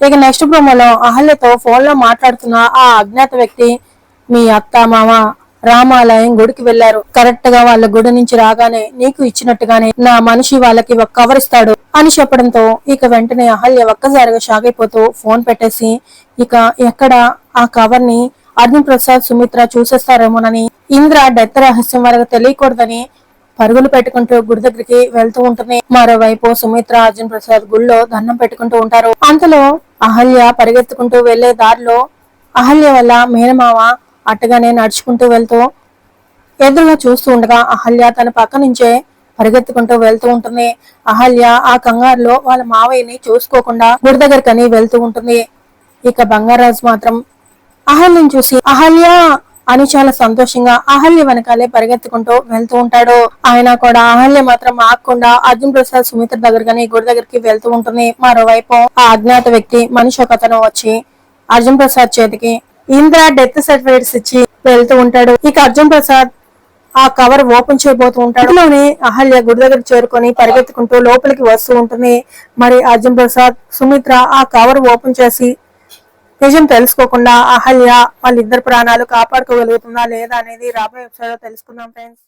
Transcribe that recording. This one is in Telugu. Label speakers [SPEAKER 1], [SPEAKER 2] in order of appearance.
[SPEAKER 1] ఇక నెక్స్ట్ ప్రోమోలో అహల్యతో ఫోన్లో మాట్లాడుతున్న ఆ అజ్ఞాత వ్యక్తి మీ అత్త మామ రామాలయం గుడికి వెళ్ళారు కరెక్ట్గా వాళ్ళ గుడి నుంచి రాగానే నీకు ఇచ్చినట్టుగానే నా మనిషి వాళ్ళకి ఒక కవర్ ఇస్తాడు అని చెప్పడంతో ఇక వెంటనే అహల్య ఒక్కసారిగా షాక్ అయిపోతూ ఫోన్ పెట్టేసి ఇక ఎక్కడ ఆ కవర్ని అర్జున్ ప్రసాద్ సుమిత్ర చూసేస్తారేమోనని ఇంద్ర డెత్ రహస్యం వరకు తెలియకూడదని పరుగులు పెట్టుకుంటూ గుడి దగ్గరికి వెళ్తూ ఉంటుంది మరోవైపు సుమిత్ర అర్జున్ ప్రసాద్ గుళ్ళో దండం పెట్టుకుంటూ ఉంటారు. అంతలో అహల్య పరిగెత్తుకుంటూ వెళ్ళే దారిలో అహల్య వల్ల మేనమామ అట్టగానే నడుచుకుంటూ వెళ్తూ ఎదురుగా చూస్తూ ఉండగా అహల్య తన పక్క నుంచే పరిగెత్తుకుంటూ వెళ్తూ ఉంటుంది అహల్య ఆ కంగారులో వాళ్ళ మావయ్యని చూసుకోకుండా గుడి దగ్గరకని వెళ్తూ ఉంటుంది. ఇక బంగారాజు మాత్రం అహల్యని చూసి అహల్య అని చాలా సంతోషంగా అహల్య వెనకాలే పరిగెత్తుకుంటూ వెళ్తూ ఉంటాడు. ఆయన కూడా అహల్య మాత్రం ఆగకుండా అర్జున్ ప్రసాద్ సుమిత్ర దగ్గరగానే గుడి దగ్గరికి వెళ్తూ ఉంటుంది. మరోవైపు ఆ అజ్ఞాత వ్యక్తి మనిషి ఒకతను వచ్చి అర్జున్ ప్రసాద్ చేతికి ఇంద్ర డెత్ సర్టిఫికేట్స్ ఇచ్చి వెళ్తూ ఉంటాడు. ఇక అర్జున్ ప్రసాద్ ఆ కవర్ ఓపెన్ చేయబోతూ ఉంటాడు. లోనే అహల్య గుడి దగ్గర చేరుకొని పరిగెత్తుకుంటూ లోపలికి వస్తూ ఉంటుంది. మరి అర్జున్ ప్రసాద్ సుమిత్ర ఆ కవర్ ఓపెన్ చేసి నిజం తెలుసుకోకుండా అహల్య వాళ్ళిద్దరు ప్రాణాలు కాపాడుకోగలుగుతుందా లేదా అనేది రాబోయే ఎపిసోడ్ తెలుసుకుందాం ఫ్రెండ్స్